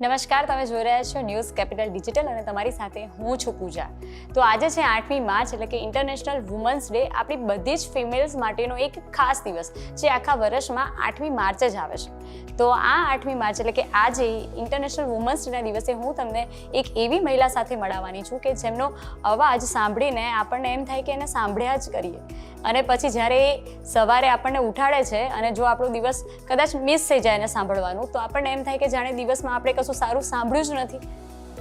નમસ્કાર, તમે જોઈ રહ્યા છો ન્યૂઝ કેપિટલ ડિજિટલ અને તમારી સાથે હું છું પૂજા. તો આજે છે આઠમી માર્ચ એટલે કે ઇન્ટરનેશનલ વુમન્સ ડે આપણી બધી જ ફિમેલ્સ માટેનો એક ખાસ દિવસ જે આખા વર્ષમાં આઠમી માર્ચ જ આવે છે. તો આ આઠમી માર્ચ એટલે કે આજે ઇન્ટરનેશનલ વુમન્સ ડેના દિવસે હું તમને એક એવી મહિલા સાથે મળાવવાની છું કે જેમનો અવાજ સાંભળીને આપણને એમ થાય કે એને સાંભળ્યા જ કરીએ. અને પછી જ્યારે એ સવારે આપણને ઉઠાડે છે અને જો આપણો દિવસ કદાચ મિસ થઈ જાય એને સાંભળવાનું તો આપણને એમ થાય કે જાણે દિવસમાં આપણે કશું સારું સાંભળ્યું જ નથી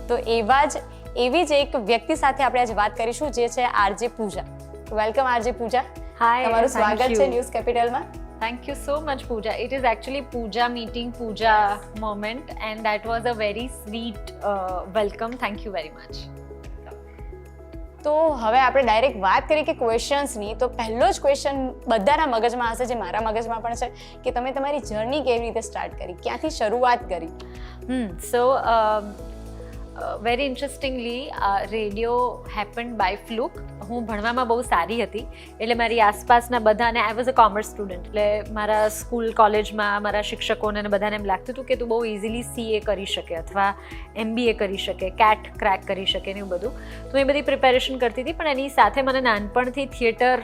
તો એવા જ એવી જ એક વ્યક્તિ સાથે આપણે આજે વાત કરીશું જે છે RJ Pooja welcome RJ Pooja hi તમારું સ્વાગત છે ન્યૂઝ કેપિટલમાં Thank you so much, Pooja. It is actually Pooja meeting Pooja moment, and that was a very sweet uh, welcome. Thank you very much. તો હવે આપણે direct વાત કરીએ કે ક્વેશ્ચન્સની તો પહેલો જ ક્વેશ્ચન બધાના મગજમાં હશે જે મારા મગજમાં પણ છે કે તમે તમારી જર્ની કેવી રીતે સ્ટાર્ટ કરી? ક્યાંથી શરૂઆત કરી? હમ um, uh, very interestingly, uh, radio happened by. હું ભણવામાં બહુ સારી હતી. એટલે મારી આસપાસના બધાને I was a commerce student એટલે મારા સ્કૂલ કોલેજમાં મારા શિક્ષકોને બધાને એમ લાગતું હતું કે તું બહુ ઇઝીલી સીએ કરી શકે અથવા એમબીએ કરી શકે કેટ ક્રેક કરી શકે ને એવું બધું. તો એ બધી પ્રિપેરેશન કરતી હતી પણ એની સાથે મને નાનપણથી થિયેટર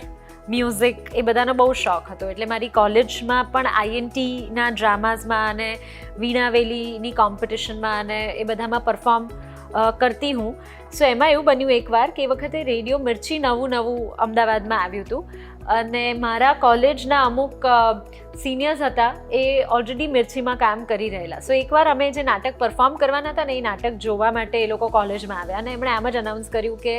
મ્યુઝિક એ બધાનો બહુ શોખ હતો. એટલે મારી કોલેજમાં પણ આઈએનટીના ડ્રામાઝમાં અને વીણાવેલીની કોમ્પિટિશનમાં અને એ બધામાં પરફોર્મ કરતી હું. સો એમાં એવું બન્યું એકવાર કે એ વખતે રેડિયો મિર્ચી નવું નવું અમદાવાદમાં આવ્યું હતું. અને મારા કોલેજના અમુક સિનિયર્સ હતા એ ઓલરેડી મિર્ચીમાં કામ કરી રહેલા. સો એકવાર અમે જે નાટક પરફોર્મ કરવાના હતા ને એ નાટક જોવા માટે એ લોકો કોલેજમાં આવ્યા. અને એમણે આમ જ અનાઉન્સ કર્યું કે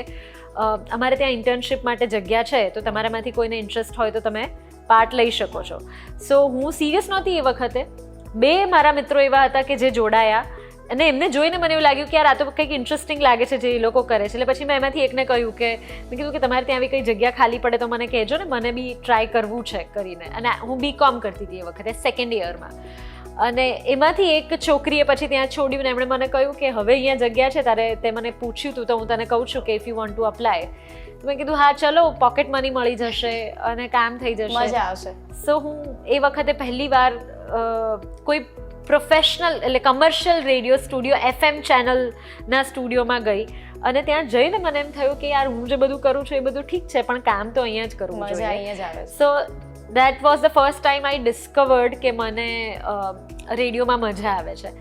અમારે ત્યાં ઇન્ટર્નશિપ માટે જગ્યા છે, તો તમારામાંથી કોઈને ઇન્ટરેસ્ટ હોય તો તમે પાર્ટ લઈ શકો છો. સો હું સિરિયસ નહોતી એ વખતે. બે મારા મિત્રો એવા હતા કે જે જોડાયા. અને એમને જોઈને મને એવું લાગ્યું કે યાર આ તો કંઈક ઇન્ટરેસ્ટિંગ લાગે છે જે એ લોકો કરે છે. એટલે પછી મેં એમાંથી એકને કહ્યું કે મેં કીધું કે તમારે ત્યાં આવી કઈ જગ્યા ખાલી પડે તો મને કહેજો ને મને બી ટ્રાય કરવું છે કરીને. અને હું બી કોમ કરતી હતી એ વખતે સેકન્ડ યરમાં અને એમાંથી એક છોકરીએ પછી ત્યાં છોડ્યું ને એમણે મને કહ્યું કે હવે અહીંયા જગ્યા છે તારે તે મને પૂછ્યું હતું તો હું તને કહું છું કે if you want to apply તો મેં કીધું હા ચલો પોકેટ મની મળી જશે અને કામ થઈ જશે. મજા આવશે. સો હું એ વખતે પહેલી વાર કોઈ પ્રોફેશનલ એટલે કમર્શિયલ રેડિયો સ્ટુડિયો એફએમ ચેનલના સ્ટુડિયોમાં ગઈ. અને ત્યાં જઈને મને એમ થયું કે યાર હું જે બધું કરું છું એ બધું ઠીક છે પણ કામ તો અહીંયા જ કરવું જોઈએ. અહીંયા જ આવે so that was the first time I discovered કે મને રેડિયોમાં મજા આવે છે.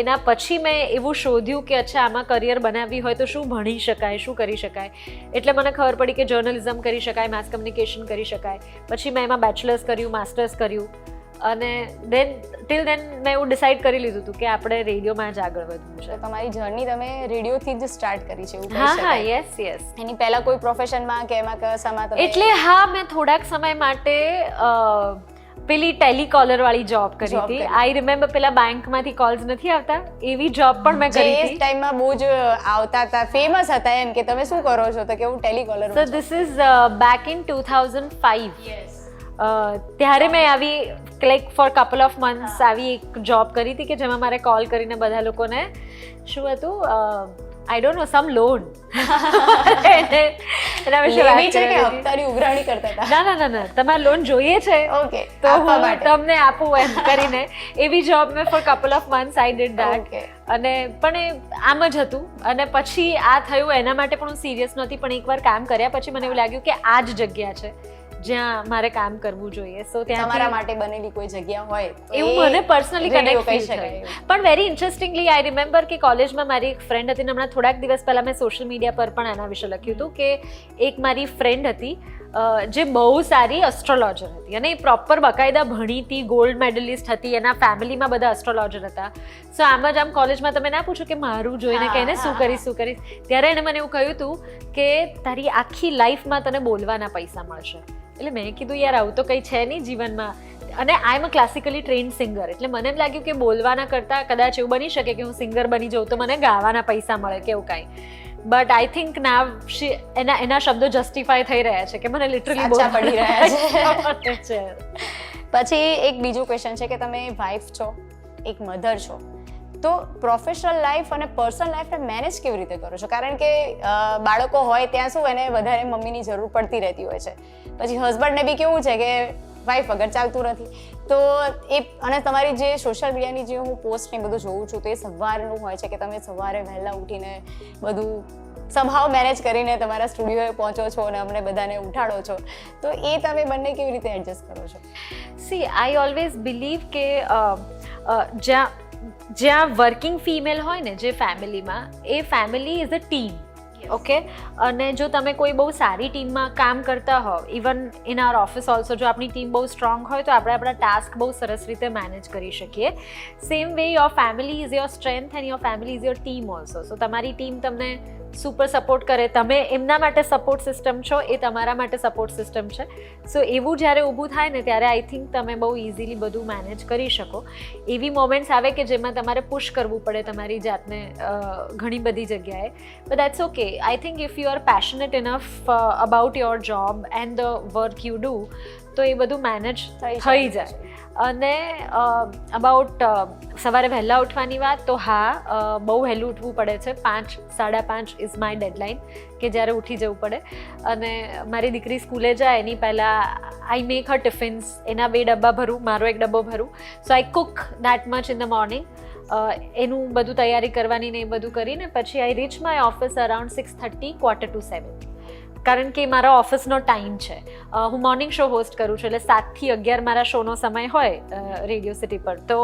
એના પછી મેં એવું શોધ્યું કે અચ્છા આમાં કરિયર બનાવવી હોય તો શું ભણી શકાય શું કરી શકાય? એટલે મને ખબર પડી કે જર્નલિઝમ કરી શકાય માસ કમ્યુનિકેશન કરી શકાય. પછી મેં એમાં બેચલર્સ કર્યું માસ્ટર્સ કર્યું. અને દેન ટિલ દેન મેં એવું ડિસાઇડ કરી લીધું હતું કે આપણે રેડિયોમાં જ આગળ વધવું છે. તમારી જર્ની તમે રેડિયોથી જ સ્ટાર્ટ કરી છે હા હા યસ યસ એની પહેલા કોઈ પ્રોફેશનમાં કે એમાં કશામાં તમે એટલે હા મેં થોડાક સમય માટે પેલી ટેલિકોલર વાળી જોબ કરી હતી. આઈ રિમેમ્બર પેલા બેંકમાંથી કોલ્સ નથી આવતા. એવી જોબ પણ મેં જે કરી હતી. ટાઈમમાં બહુ જ આવતા હતા ફેમસ હતા એમ કે તમે શું કરો છો? તો કે હું telecaller so this is back in two thousand five ત્યારે મેં આવી like four couple of months આવી એક જોબ કરી હતી કે જેમાં મારે કોલ કરીને બધા લોકોને શું હતું આઈ ડોન્ટ નો સમ લોન એના વિશે વાત છે કે હપ્તાની ઉઘરાણી કરતા હતા? ના ના ના ના તમારે લોન જોઈએ છે. ઓકે તો હું તમને આપું એમ કરીને. એવી જોબ મેં four couple of months I did that અને પણ એ આમ જ હતું. અને પછી આ થયું એના માટે પણ હું સિરિયસ નહોતી પણ એકવાર કામ કર્યા પછી મને એવું લાગ્યું કે આ જ જગ્યા છે. જ્યાં મારે કામ કરવું જોઈએ. સો તમારા મારા માટે બનેલી કોઈ જગ્યા હોય એવું મને પર્સનલી કનેક્ટ થઈ શકાય પણ વેરી ઇન્ટરેસ્ટિંગલી આઈ રિમેમ્બર કે કોલેજમાં મારી એક ફ્રેન્ડ હતી હમણાં થોડાક દિવસ પહેલાં મેં સોશિયલ મીડિયા પર પણ એના વિશે લખ્યું હતું કે એક મારી ફ્રેન્ડ હતી જે બહુ સારી એસ્ટ્રોલોજર હતી. અને એ પ્રોપર બકાયદા ભણી હતી ગોલ્ડ મેડલિસ્ટ હતી. એના ફેમિલીમાં બધા એસ્ટ્રોલોજર હતા. સો આમ જ આમ કોલેજમાં તમે ના પૂછો કે મારું જોઈને કે એને શું કરીશ શું કરીશ? ત્યારે એણે મને એવું કહ્યું હતું કે તારી આખી લાઈફમાં તને બોલવાના પૈસા મળશે. એટલે મેં કીધું યાર આવું તો કંઈ છે નહીં જીવનમાં. અને I am a classically trained singer એટલે મને એમ લાગ્યું કે બોલવાના કરતાં કદાચ એવું બની શકે કે હું સિંગર બની જાઉં તો મને ગાવાના પૈસા મળે કે એવું કાંઈ. બટ આઈ થિંક ના એના એના શબ્દો જસ્ટિફાય થઈ રહ્યા છે કે મને લિટરલી બહુ પડી રહ્યા છે. છે. પછી એક બીજું ક્વેશ્ચન છે કે તમે વાઇફ છો એક મધર છો. તો પ્રોફેશનલ લાઈફ અને પર્સનલ લાઈફને મેનેજ કેવી રીતે કરો છો? કારણ કે બાળકો હોય ત્યાં શું એને વધારે મમ્મીની જરૂર પડતી રહેતી હોય છે. પછી હસબન્ડને બી કેવું છે કે વાઈફ વગર ચાલતું નથી. તો એ, અને તમારી જે સોશિયલ મીડિયાની જે હું પોસ્ટ ને બધું જોઉં છું, તો એ સવારનું હોય છે કે તમે સવારે વહેલા ઉઠીને બધું સંભાવ મેનેજ કરીને તમારા સ્ટુડિયોએ પહોંચો છો અને અમને બધાને ઉઠાડો છો. તો એ તમે બંને કેવી રીતે એડજસ્ટ કરો છો? સી આઈ ઓલવેઝ બિલીવ કે જ્યાં જ્યાં વર્કિંગ ફિમેલ હોય ને જે ફેમિલીમાં એ family is a team okay અને જો તમે કોઈ બહુ સારી ટીમમાં કામ કરતા હો even in our office also જો આપણી ટીમ બહુ સ્ટ્રોંગ હોય તો આપણે આપણા ટાસ્ક બહુ સરસ રીતે મેનેજ કરી શકીએ. Same way your family is your strength and your family is your team also so તમારી ટીમ તમને સુપર સપોર્ટ કરે. તમે એમના માટે સપોર્ટ સિસ્ટમ છો એ તમારા માટે સપોર્ટ સિસ્ટમ છે. સો એવું જ્યારે ઊભું થાય ને ત્યારે આઈ થિંક તમે બહુ ઇઝીલી બધું મેનેજ કરી શકો. એવી મોમેન્ટ્સ આવે કે જેમાં તમારે પુશ કરવું પડે તમારી જાતને ઘણી બધી જગ્યાએ. But that's okay I think if you are passionate enough about your job and the work you do તો એ બધું મેનેજ થઈ જાય. અને અબાઉટ સવારે વહેલા ઉઠવાની વાત, તો હા બહુ વહેલું ઉઠવું પડે છે. પાંચ, સાડા પાંચ ઇઝ માય ડેડલાઇન કે જ્યારે ઉઠી જવું પડે. અને મારી દીકરી સ્કૂલે જાય, એની પહેલાં આઈ મેક હર ટિફિન્સ એના બે ડબ્બા ભરું, મારો એક ડબ્બો ભરું. So I cook that much in the morning એનું બધું તૈયારી કરવાની ને એ બધું કરીને, પછી I reach my office around six thirty quarter to seven કારણ કે મારા ઓફિસનો ટાઈમ છે. હું મોર્નિંગ શો હોસ્ટ કરું છું એટલે સાતથી અગિયાર મારા શોનો સમય હોય રેડિયો સિટી પર. તો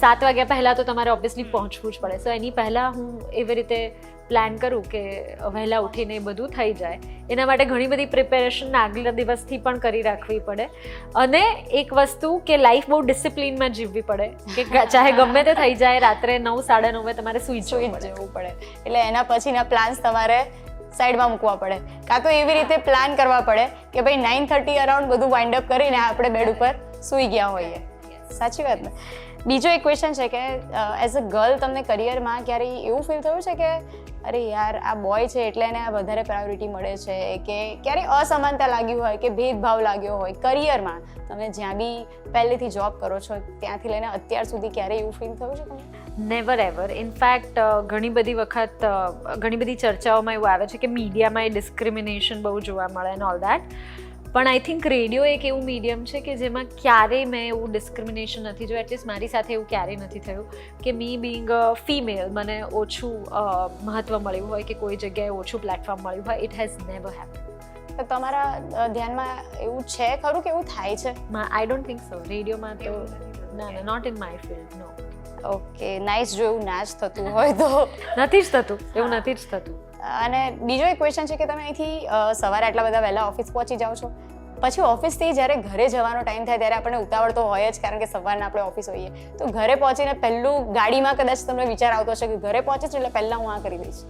સાત વાગ્યા પહેલાં તો તમારે ઓબ્વિયસલી પહોંચવું જ પડે. સો એની પહેલાં હું એવી રીતે પ્લાન કરું કે વહેલા ઉઠીને એ બધું થઈ જાય. એના માટે ઘણી બધી પ્રિપેરેશન આગલા દિવસથી પણ કરી રાખવી પડે. અને એક વસ્તુ કે લાઈફ બહુ ડિસિપ્લિનમાં જીવવી પડે. કે ચાહે ગમે તે થઈ જાય રાત્રે નવ સાડા નવે તમારે સુઈ જવું પડે. એટલે એના પછીના પ્લાન્સ તમારે સાઈડમાં મૂકવા પડે. કાં તો એવી રીતે પ્લાન કરવા પડે કે ભાઈ નાઇન થર્ટી અરાઉન્ડ બધું વાઇન્ડ અપ કરીને આપણે બેડ ઉપર સૂઈ ગયા હોઈએ. સાચી વાત ને? બીજો એક ક્વેશ્ચન છે કે એઝ અ ગર્લ તમને કરિયરમાં ક્યારેય એવું ફીલ થયું છે કે અરે યાર, આ બોય છે એટલે એને વધારે પ્રાયોરિટી મળે છે કે ક્યારેય અસમાનતા લાગ્યું હોય, કે ભેદભાવ લાગ્યો હોય કરિયરમાં તમે જ્યાં બી પહેલેથી જોબ કરો છો, ત્યાંથી લઈને અત્યાર સુધી ક્યારેય એવું ફીલ થયું છે તમને? નેવર એવર ઇનફેક્ટ ઘણી બધી વખત ઘણી બધી ચર્ચાઓમાં એવું આવે છે કે મીડિયામાં એ ડિસ્ક્રિમિનેશન બહુ જોવા મળે એન્ડ ઓલ દેટ પણ આઈ થિંક રેડિયો એક એવું મીડિયમ છે કે જેમાં ક્યારેય મેં એવું ડિસ્ક્રિમિનેશન નથી જોયું. એટલીસ્ટ મારી સાથે એવું ક્યારેય નથી થયું કે મી બિંગ ફિમેલ મને ઓછું મહત્ત્વ મળ્યું હોય કે કોઈ જગ્યાએ ઓછું પ્લેટફોર્મ મળ્યું હોય. ઇટ હેઝ નેવર હેપન તો તમારા ધ્યાનમાં એવું છે ખરું કે એવું થાય છે? આઈ ડોન્ટ થિંક સો રેડિયોમાં તો ના ના not in my field no okay nice જો એવું ના જ થતું હોય તો. નથી જ થતું. એવું નથી જ થતું. અને બીજો એક ક્વેશ્ચન છે કે તમે અહીંથી સવારે આટલા બધા વહેલા ઓફિસ પહોંચી જાઓ છો? પછી ઓફિસથી જ્યારે ઘરે જવાનો ટાઈમ થાય ત્યારે આપણને ઉતાવળ તો હોય જ કારણ કે સવારના આપણે ઓફિસ હોઈએ. તો ઘરે પહોંચીને પહેલું ગાડીમાં કદાચ તમને વિચાર આવતો હશે કે ઘરે પહોંચીશ છે એટલે પહેલાં હું આ કરી દઈશ.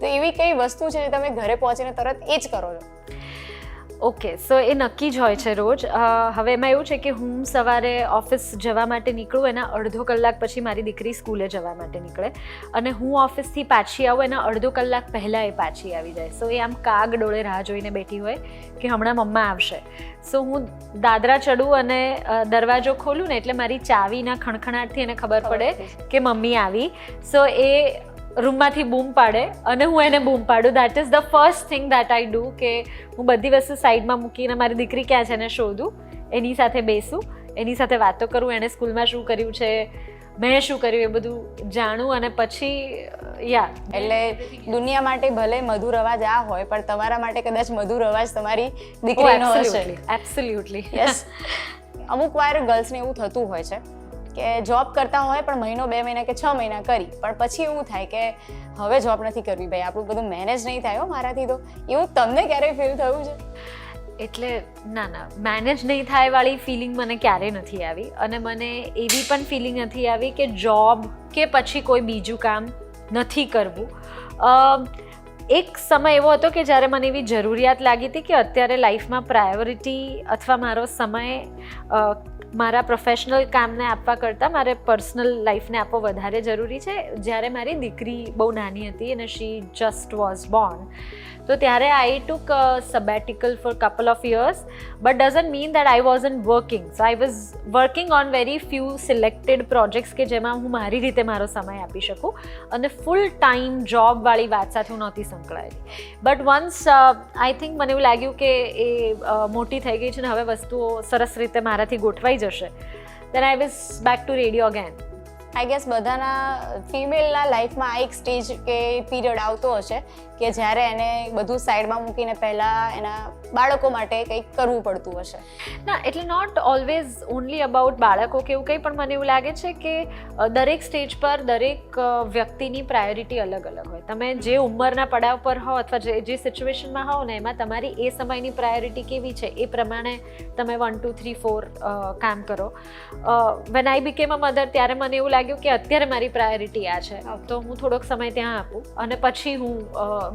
તો એવી કઈ વસ્તુ છે જે તમે ઘરે પહોંચીને તરત એ જ કરો છો? ઓકે સો એ નક્કી જ હોય છે રોજ. હવે એમાં એવું છે કે હું સવારે ઓફિસ જવા માટે નીકળું એના અડધો કલાક પછી મારી દીકરી સ્કૂલે જવા માટે નીકળે. અને હું ઓફિસથી પાછી આવું એના અડધો કલાક પહેલાં એ પાછી આવી જાય. સો એ આમ કાગ ડોળે રાહ જોઈને બેઠી હોય કે હમણાં મમ્મા આવશે. સો હું દાદરા ચડું અને દરવાજો ખોલું ને એટલે મારી ચાવીના ખણખણાટથી એને ખબર પડે કે મમ્મી આવી. સો એ રૂમમાંથી બૂમ પાડે અને હું એને બૂમ પાડું. That is the first thing that I do કે હું બધી વસ્તુ સાઈડમાં મૂકીને મારી દીકરી ક્યાં છે એને શોધું એની સાથે બેસું એની સાથે વાતો કરું એણે સ્કૂલમાં શું કર્યું છે મેં શું કર્યું એ બધું જાણું અને પછી યા એટલે દુનિયા માટે ભલે મધુર અવાજ આ હોય પણ તમારા માટે કદાચ મધુર અવાજ તમારી દીકરીનો હશે. એબ્સોલ્યુટલી યસ અમુક વાર ગર્લ્સને એવું થતું હોય છે. કે જોબ કરતા હોય પણ મહિનો, બે મહિના કે છ મહિના કરી. પણ પછી એવું થાય કે હવે જોબ નથી કરવી ભાઈ, આપણું બધું મેનેજ નહીં થાય મારાથી તો. એવું તમને ક્યારેય ફીલ થયું છે? એટલે ના ના મેનેજ નહીં થાય વાળી ફિલિંગ મને ક્યારેય નથી આવી. અને મને એવી પણ ફિલિંગ નથી આવી કે જોબ કે પછી કોઈ બીજું કામ નથી કરવું. એક સમય એવો હતો કે જ્યારે મને એવી જરૂરિયાત લાગી હતી કે અત્યારે લાઈફમાં પ્રાયોરિટી અથવા મારો સમય મારા પ્રોફેશનલ કામને આપવા કરતાં મારે પર્સનલ લાઈફને આપવો વધારે જરૂરી છે. જ્યારે મારી દીકરી બહુ નાની હતી અને શી જસ્ટ વોઝ બોર્ન તો ત્યારે I took sabbatical for couple of years but doesn't mean that I was in working so I was working on very few selected projects કે જેમાં હું મારી રીતે મારો સમય આપી શકું અને ફૂલ ટાઈમ જોબવાળી વાત સાથે હું નહોતી સંકળાયેલી. બટ વન્સ આઈ થિંક મને એવું લાગ્યું કે એ મોટી થઈ ગઈ છે ને હવે વસ્તુઓ સરસ રીતે મારાથી ગોઠવાઈ જશે. Then I was back to radio again I guess બધાના ફિમેલના લાઈફમાં આ એક સ્ટેજ કે પીરિયડ આવતો હશે કે જ્યારે એને બધું સાઈડમાં મૂકીને પહેલાં એના બાળકો માટે કંઈક કરવું પડતું હશે. ના, એટલે નોટ ઓલવેઝ ઓનલી અબાઉટ બાળકો કે એવું કંઈ, પણ મને એવું લાગે છે કે દરેક સ્ટેજ પર દરેક વ્યક્તિની પ્રાયોરિટી અલગ અલગ હોય. તમે જે ઉંમરના પડાવ પર હો અથવા જે જે સિચ્યુએશનમાં હો ને, એમાં તમારી એ સમયની પ્રાયોરિટી કેવી છે, એ પ્રમાણે તમે વન ટુ થ્રી ફોર કામ કરો. When I became a mother ત્યારે મને એવું લાગ્યું કે અત્યારે મારી પ્રાયોરિટી આ છે. તો હું થોડોક સમય ત્યાં આપું અને પછી હું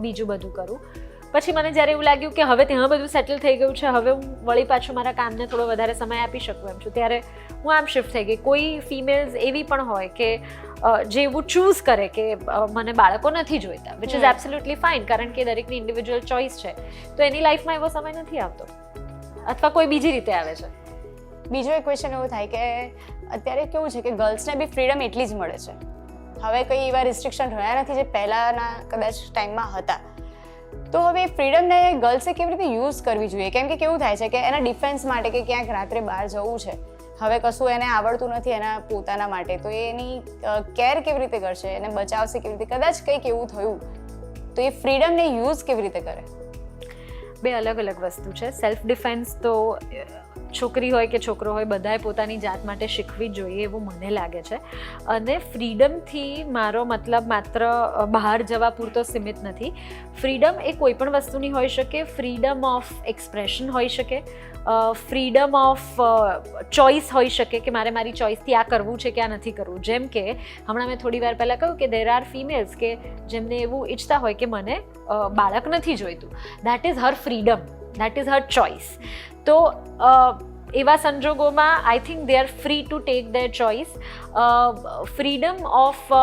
બીજું બધું કરું. પછી મને જ્યારે એવું લાગ્યું કે હવે ત્યાં બધું સેટલ થઈ ગયું છે હવે હું વળી પાછું મારા કામને થોડો વધારે સમય આપી શકું એમ છું. ત્યારે હું આમ શિફ્ટ થઈ ગઈ. કોઈ ફિમેલ્સ એવી પણ હોય કે જે એવું ચૂઝ કરે કે મને બાળકો નથી જોઈતા વિચ ઇઝ. એબ્સોલ્યુટલી ફાઇન કારણ કે દરેકની ઇન્ડિવિજ્યુઅલ ચોઇસ છે. તો એની લાઈફમાં એવો સમય નથી આવતો. અથવા કોઈ બીજી રીતે આવે છે. બીજો એક ક્વેશ્ચન એવો થાય કે અત્યારે કેવું છે કે ગર્લ્સને બી ફ્રીડમ એટલી જ મળે છે. હવે કંઈ એવા રિસ્ટ્રિક્શન રહ્યા નથી જે પહેલાંના કદાચ ટાઈમમાં હતા. તો હવે ફ્રીડમને ગર્લ્સે કેવી રીતે યુઝ કરવી જોઈએ? કેમ કે કેવું થાય છે કે એના ડિફેન્સ માટે કે ક્યાંક રાત્રે બહાર જવું છે, હવે કશું એને આવડતું નથી એના પોતાના માટે, તો એની કેર કેવી રીતે કરશે? એને બચાવશે કેવી રીતે? કદાચ કંઈક એવું થયું, તો એ ફ્રીડમને યુઝ કેવી રીતે કરે? બે અલગ અલગ વસ્તુ છે. સેલ્ફ ડિફેન્સ તો છોકરી હોય કે છોકરો હોય, બધાએ પોતાની જાત માટે શીખવી જોઈએ એવું મને લાગે છે. અને ફ્રીડમથી મારો મતલબ માત્ર બહાર જવા પૂરતો સીમિત નથી. ફ્રીડમ એ કોઈ પણ વસ્તુની હોઈ શકે, ફ્રીડમ ઓફ એક્સપ્રેશન હોઈ શકે ફ્રીડમ ઓફ ચોઇસ હોઈ શકે કે મારે મારી ચોઇસથી આ કરવું છે કે આ નથી કરવું. જેમ કે, હમણાં મેં થોડી વાર પહેલાં કહ્યું કે દેર આર ફિમેલ્સ કે જેમને એવું ઈચ્છતા હોય કે મને બાળક નથી જોઈતું. That is her freedom that is her choice તો એવા સંજોગોમાં I think they are free to take their choice freedom of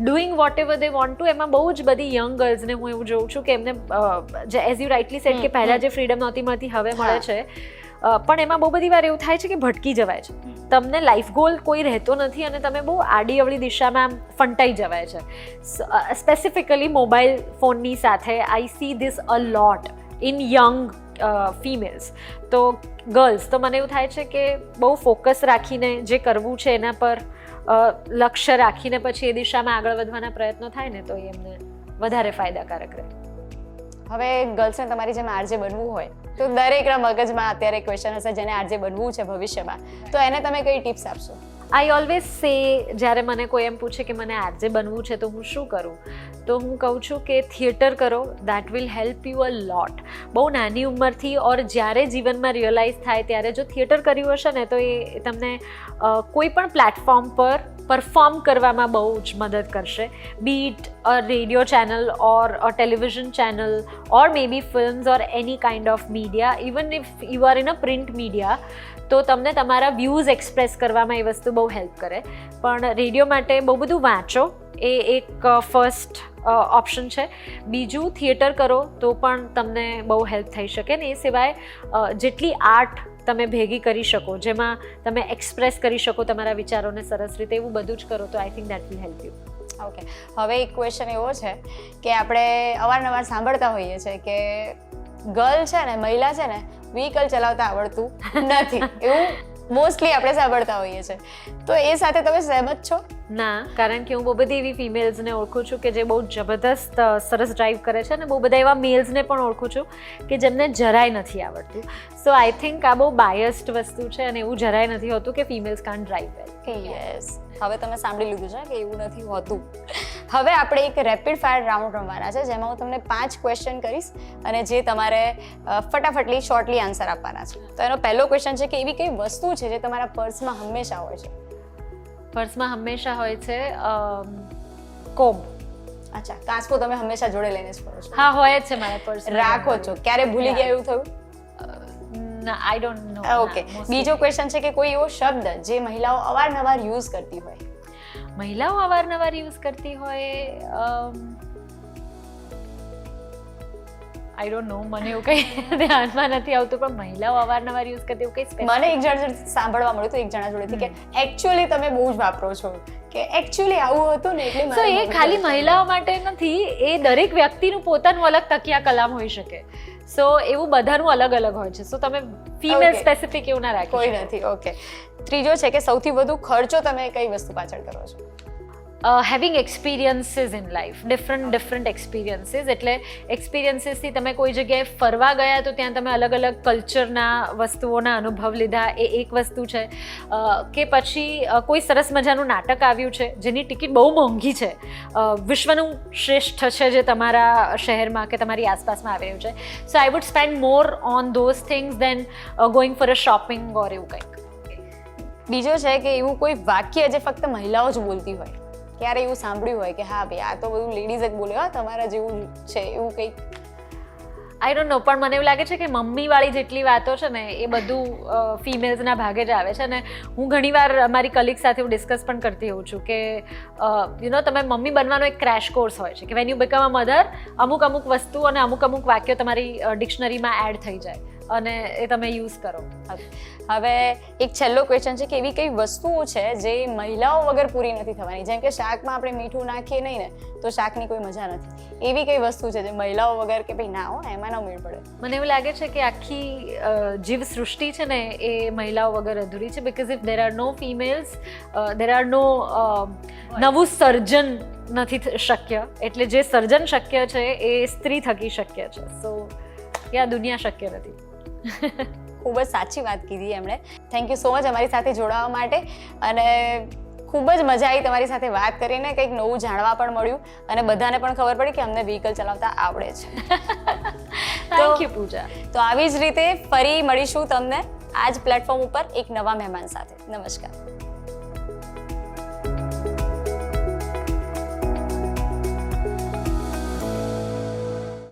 doing whatever they want to એમાં બહુ જ બધી યંગ ગર્લ્સને હું એવું જોઉં છું કે એમને એઝ યુ રાઇટલી સેટ કે પહેલાં જે ફ્રીડમ નહોતી મળતી હવે મળે છે. પણ એમાં બહુ બધી વાર એવું થાય છે કે ભટકી જવાય છે. તમને લાઈફ ગોલ કોઈ રહેતો નથી અને તમે બહુ આડી અવળી દિશામાં આમ ફંટાઈ જવાય છે. સ્પેસિફિકલી મોબાઈલ ફોનની સાથે I see this a lot in young females તો ગર્લ્સ તો મને એવું થાય છે કે બહુ ફોકસ રાખીને જે કરવું છે એના પર લક્ષ્ય રાખીને પછી એ દિશામાં આગળ વધવાના પ્રયત્નો થાય ને તો એ એમને વધારે ફાયદાકારક રહે. હવે ગર્લ્સને તમારી જેમ આરજે બનવું હોય, તો દરેકના મગજમાં અત્યારે ક્વેશ્ચન હશે જેને આરજે બનવું છે ભવિષ્યમાં. તો એને તમે કઈ ટિપ્સ આપશો? આઈ ઓલવેઝ સે જ્યારે મને કોઈ એમ પૂછે કે મને આરજે બનવું છે, તો હું શું કરું? તો હું કહું છું કે થિયેટર કરો. That will help you a lot બહુ નાની ઉંમરથી ઓર જ્યારે જીવનમાં રિયલાઇઝ થાય, ત્યારે જો થિયેટર કર્યું હશે ને, તો એ તમને કોઈ પણ પ્લેટફોર્મ પર પરફોર્મ કરવામાં બહુ જ મદદ કરશે be it a radio channel or a television channel or maybe films or any kind of media even if you are in a print media તો તમને તમારા વ્યૂઝ એક્સપ્રેસ કરવામાં એ વસ્તુ બહુ હેલ્પ કરે પણ રેડિયો માટે બહુ બધું વાંચો એ એક ફર્સ્ટ ઓપ્શન છે બીજું થિયેટર કરો તો પણ તમને બહુ હેલ્પ થઈ શકે ને એ સિવાય જેટલી આર્ટ તમે ભેગી કરી શકો જેમાં તમે એક્સપ્રેસ કરી શકો તમારા વિચારોને સરસ રીતે એવું બધું જ કરો તો I think that will help you okay હવે એક ક્વેશ્ચન એવો છે કે આપણે અવારનવાર સાંભળતા હોઈએ છીએ કે ગર્લ છે ને મહિલા છે ને વ્હીકલ ચલાવતા આવડતું નથી. એવું મોસ્ટલી આપણે સાંભળતા હોઈએ છીએ. તો એ સાથે તમે સહેમત છો? ના કારણ કે હું બહુ બધી એવી ફિમેલ્સને ઓળખું છું કે જે બહુ જબરદસ્ત સરસ ડ્રાઈવ કરે છે અને બહુ બધા એવા મેલ્સને પણ ઓળખું છું કે જેમને જરાય નથી આવડતું. સો આઈ થિંક આ બહુ બાયસ્ડ વસ્તુ છે અને એવું જરાય નથી હોતું કે ફિમેલ્સ કાન ડ્રાઈવ વેલ યસ હવે તમે સાંભળી લીધું છે કે એવું નથી હોતું. હવે આપણે એક રેપિડ ફાયર રાઉન્ડ રમવાના છે જેમાં હું તમને પાંચ ક્વેશ્ચન કરીશ અને જે તમારે ફટાફટલી શોર્ટલી આન્સર આપવાના છે. તો એનો પહેલો ક્વેશ્ચન છે કે એવી કઈ વસ્તુ છે જે તમારા પર્સમાં હંમેશા હોય છે? પર્સમાં હંમેશા હોય છે કોમ. અચ્છા કાચકો તમે હંમેશા જોડે લઈને જ ફરો છો. હા હોય જ છે મારા પર્સ રાખો છો. ક્યારે ભૂલી ગયા એવું થયું? ના આઈ ડોન્ટ નો ઓકે બીજો ક્વેશ્ચન છે કે કોઈ એવો શબ્દ જે મહિલાઓ અવારનવાર યુઝ કરતી હોય? મહિલાઓ અવારનવાર યુઝ કરતી હોય આઈ ડોન્ટ નો મને એવું કંઈ ધ્યાનમાં નથી આવતું પણ મહિલાઓ અવારનવાર યુઝ કરતી એવું કંઈ મને એક જણ સાંભળવા મળ્યું હતું એક જણા જોડેથી કે એકચ્યુઅલી તમે બહુ જ વાપરો છો. કે એકચ્યુઅલી આવું હતું ને એટલે સો એ ખાલી મહિલાઓ માટે નથી એ દરેક વ્યક્તિનું પોતાનું અલગ તકિયા કલામ હોઈ શકે. સો એવું બધાનું અલગ અલગ હોય છે. સો તમે ફિમેલ સ્પેસિફિક એવું ના રાખી કોઈ નથી. ઓકે ત્રીજો છે કે સૌથી વધુ ખર્ચો તમે કઈ વસ્તુ પાછળ કરો છો? Having experiences in life different different experiences એટલે એક્સપિરિયન્સીસથી તમે કોઈ જગ્યાએ ફરવા ગયા તો ત્યાં તમે અલગ અલગ કલ્ચરના વસ્તુઓના અનુભવ લીધા. એ એક વસ્તુ છે. કે પછી કોઈ સરસ મજાનું નાટક આવ્યું છે, જેની ટિકિટ બહુ મોંઘી છે. વિશ્વનું શ્રેષ્ઠ છે જે તમારા શહેરમાં કે તમારી આસપાસમાં આવી રહ્યું છે. So I would spend more on those things than going for a shopping or એવું કંઈક. બીજો છે કે એવું કોઈ વાક્ય જે ફક્ત મહિલાઓ જ બોલતી હોય. ક્યારે એવું સાંભળ્યું હોય કે હા ભાઈ, આ તો બધું લેડીઝ જ બોલે, હા, તમારા જેવું છે, એવું કંઈક. આઈ ડોન્ટ નો પણ મને એવું લાગે છે કે મમ્મીવાળી જેટલી વાતો છે ને, એ બધું ફિમેલ્સના ભાગે જ આવે છે. અને હું ઘણીવાર મારી કલીગ સાથે હું ડિસ્કસ પણ કરતી હોઉં છું કે યુ નો તમે મમ્મી બનવાનો એક ક્રેશ કોર્સ હોય છે, કે when you become a mother અમુક અમુક વસ્તુ અને અમુક અમુક વાક્યો તમારી ડિક્શનરીમાં એડ થઈ જાય. અને એ તમે યુઝ કરો. હવે એક છેલ્લો ક્વેશ્ચન છે કે એવી કઈ વસ્તુઓ છે જે મહિલાઓ વગર પૂરી નથી થવાની? જેમ કે શાકમાં આપણે મીઠું નાખીએ નહીં ને તો શાકની કોઈ મજા નથી. એવી કઈ વસ્તુ છે જે મહિલાઓ વગર કે ભાઈ ના હો એમાં ન મેળ પડે? મને એવું લાગે છે કે આખી જીવ સૃષ્ટિ છે ને એ મહિલાઓ વગર અધૂરી છે because if there are no females there are no નવું સર્જન નથી શક્ય. એટલે જે સર્જન શક્ય છે એ સ્ત્રી થકી શક્ય છે. સો યા આ દુનિયા શક્ય નથી. ખૂબ જ સાચી વાત કીધી એમણે. થેન્ક યુ સો મચ અમારી સાથે જોડાવા માટે. અને ખૂબ જ મજા આવી તમારી સાથે વાત કરીને કંઈક નવું જાણવા પણ મળ્યું. અને બધાને પણ ખબર પડી કે અમને વ્હીકલ ચલાવતા આવડે છે. થેન્ક યુ પૂજા. તો આવી જ રીતે ફરી મળીશું તમને આ જ પ્લેટફોર્મ ઉપર એક નવા મહેમાન સાથે. નમસ્કાર.